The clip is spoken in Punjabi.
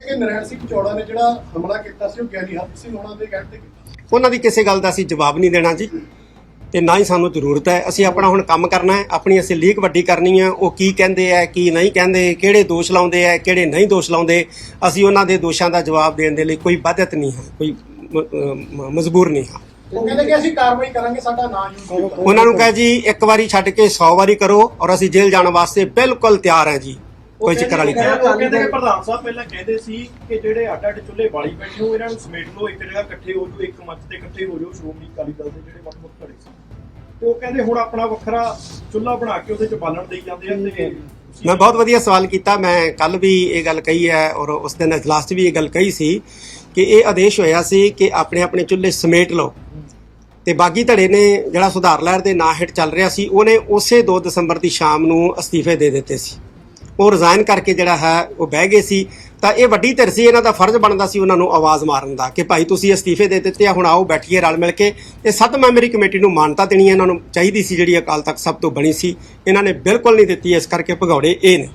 ਕਿ ਨਰੈਣ ਸਿੰਘ ਚੌੜਾ ਨੇ ਜਿਹੜਾ ਹਮਲਾ ਕੀਤਾ ਸੀ ਉਹ ਗਿਆਨੀ ਹਰਪ ਸਿੰਘ ਹੋਣਾ ਦੇ ਕਹਿਣ ਤੇ ਕੀਤਾ ਉਹਨਾਂ ਦੀ ਕਿਸੇ ਗੱਲ ਦਾ ਅਸੀਂ ਜਵਾਬ ਨਹੀਂ ਦੇਣਾ ਜੀ। ਤੇ ਨਾ ਹੀ ਸਾਨੂੰ ਜ਼ਰੂਰਤ ਹੈ। ਅਸੀਂ ਆਪਣਾ ਹੁਣ ਕੰਮ ਕਰਨਾ ਹੈ। ਆਪਣੀ ਅਸੀਂ ਲੀਕ ਵੱਡੀ ਕਰਨੀ ਹੈ। ਉਹ ਕੀ ਕਹਿੰਦੇ ਆ ਕੀ ਨਹੀਂ ਕਹਿੰਦੇ ਕਿਹੜੇ ਦੋਸ਼ ਲਾਉਂਦੇ ਆ ਕਿਹੜੇ ਨਹੀਂ ਦੋਸ਼ ਲਾਉਂਦੇ ਅਸੀਂ ਉਹਨਾਂ ਦੇ ਦੋਸ਼ਾਂ ਦਾ ਜਵਾਬ ਦੇਣ ਦੇ ਲਈ ਕੋਈ ਬਾਧਿਤ ਨਹੀਂ ਹਾਂ ਕੋਈ ਮਜਬੂਰ ਨਹੀਂ ਹਾਂ। ਉਹ ਕਹਿੰਦੇ ਕਿ ਅਸੀਂ ਕਾਰਵਾਈ ਕਰਾਂਗੇ ਸਾਡਾ ਨਾਂ ਯੂਜ਼ ਉਹਨਾਂ ਨੂੰ ਕਹੇ ਜੀ ਇੱਕ ਵਾਰੀ ਛੱਡ ਕੇ 100 ਵਾਰੀ ਕਰੋ ਔਰ ਅਸੀਂ ਜੇਲ੍ਹ ਜਾਣ ਵਾਸਤੇ ਬਿਲਕੁਲ ਤਿਆਰ ਹਾਂ ਜੀ। ਕੋਈ ਚੱਕਰ ਵਾਲੀ ਗੱਲ ਨਹੀਂ। ਕਹਿੰਦੇ ਕਿ ਪ੍ਰਧਾਨ ਸਾਹਿਬ ਪਹਿਲਾਂ ਕਹਿੰਦੇ ਸੀ ਕਿ ਜਿਹੜੇ ਅੱਡ ਅੱਡ ਚੁੱਲ੍ਹੇ ਬਾਲੀ ਬੈਠੇ ਹੋ ਇਹਨਾਂ ਨੂੰ ਸਮੇਟ ਲਓ ਇੱਕ ਜਗ੍ਹਾ ਇਕੱਠੇ ਹੋ ਜਾਓ ਇੱਕ ਮੰਚ ਤੇ ਇਕੱਠੇ ਹੋ ਜਾਓ ਸ਼੍ਰੋਮਣੀ ਅਕਾਲੀ ਦਲ ਦੇ ਜਿਹੜੇ ਵੱਖ ਵੱਖ ਧੜੇ ਸੀ। ਤੇ ਉਹ ਕਹਿੰਦੇ ਹੁਣ ਆਪਣਾ ਵੱਖਰਾ ਚੁੱਲ੍ਹਾ ਬਣਾ ਕੇ ਉਹਦੇ ਚ ਬਾਲਣ ਦੇਈ ਜਾਂਦੇ ਆ ਤੇ ਮੈਂ ਬਹੁਤ ਵਧੀਆ ਸਵਾਲ ਕੀਤਾ ਮੈਂ ਕੱਲ ਵੀ ਇਹ ਗੱਲ ਕਹੀ ਹੈ ਔਰ ਉਸ ਦਿਨ ਇਜਲਾਸ 'ਚ ਵੀ ਇਹ ਗੱਲ ਕਹੀ ਸੀ ਕਿ ਇਹ ਆਦੇਸ਼ ਹੋਇਆ ਸੀ ਕਿ ਆਪਣੇ ਆਪਣੇ ਚੁੱਲ੍ਹੇ ਸਮੇਟ ਲਓ। ਤੇ ਬਾਗੀ ਧੜੇ ਨੇ ਜਿਹੜਾ ਸੁਧਾਰ ਲਹਿਰ ਦੇ ਨਾਂ ਹੇਠ ਚੱਲ ਰਿਹਾ ਸੀ ਉਹਨੇ ਉਸੇ 2 ਦਸੰਬਰ ਦੀ ਸ਼ਾਮ ਨੂੰ ਅਸਤੀਫੇ ਦੇ ਦਿੱਤੇ ਸੀ। ਉਹ ਰਿਜ਼ਾਈਨ ਕਰਕੇ ਜਿਹੜਾ ਹੈ, ਉਹ ਬਹਿ ਗਏ ਸੀ। ਤਾਂ ਇਹ ਵੱਡੀ ਧਿਰ ਸੀ, ਇਹਨਾਂ ਦਾ ਫਰਜ਼ ਬਣਦਾ ਸੀ ਉਹਨਾਂ ਨੂੰ ਆਵਾਜ਼ ਮਾਰਨ ਦਾ ਕਿ ਭਾਈ ਤੁਸੀਂ ਅਸਤੀਫੇ ਦੇ ਦਿੱਤੇ ਆ, ਹੁਣ ਆਓ ਬੈਠੀਏ ਰਲ ਮਿਲ ਕੇ। ਇਹ ਸੱਤ ਮੈਂਬਰੀ ਕਮੇਟੀ ਨੂੰ ਮਾਨਤਾ ਦੇਣੀ ਇਹਨਾਂ ਨੂੰ ਚਾਹੀਦੀ ਸੀ, ਜਿਹੜੀ ਅਕਾਲ ਤਖਤ ਸਭ ਤੋਂ ਬਣੀ ਸੀ। ਇਹਨਾਂ ਨੇ ਬਿਲਕੁਲ ਨਹੀਂ ਦਿੱਤੀ, ਇਸ ਕਰਕੇ ਭਗੌੜੇ ਇਹ ਨੇ।